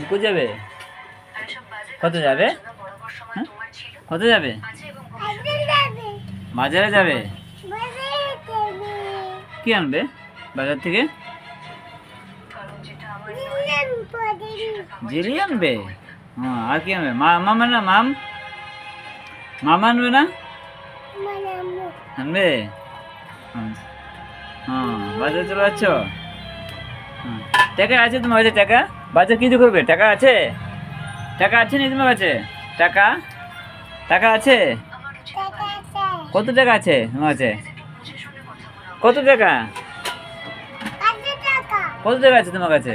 কত যাবে? কত যাবে? হ্যাঁ? কত যাবে? বাজারে যাবে? কি আনবে বাজার থেকে? জিলি আনবে? হ্যাঁ আর কি আনবে? মামা না, মাম? মামা আনবে না? আনবে? হ্যাঁ। বাজারে চলে যাচ্ছ? হুম। টাকা আছে তোমার কাছে, টাকা? বাজার কিছু করবে? টাকা আছে? টাকা আছে নি তোমার কাছে? টাকা? টাকা আছে? কত টাকা আছে তোমার কাছে? কত টাকা? কত টাকা আছে তোমার কাছে?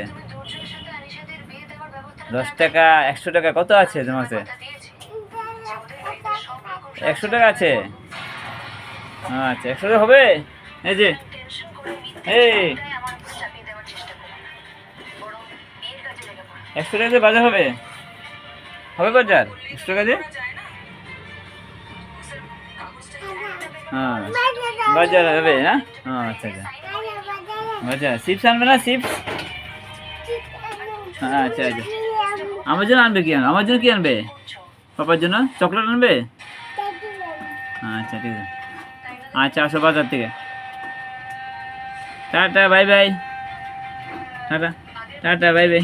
দশ টাকা, একশো টাকা, কত আছে তোমার কাছে? একশো টাকা আছে? আচ্ছা একশো টাকা হবে? এই যে, এই একশো টাকা বাজার হবে? হবে বাজার? একশো টাকা দিয়ে হ্যাঁ। বাজার হবে না হ্যাঁ আচ্ছা আচ্ছা। বাজার। চিপস আনবে না, চিপস? হ্যাঁ আচ্ছা আচ্ছা। আমার জন্য আনবে কি আনবে? আমার জন্য কি আনবে? পাপার জন্য? চকলেট আনবে? আচ্ছা ঠিক আছে। আচ্ছা আসো বাজার থেকে। Tata, bye bye. Tata. Tata, bye bye.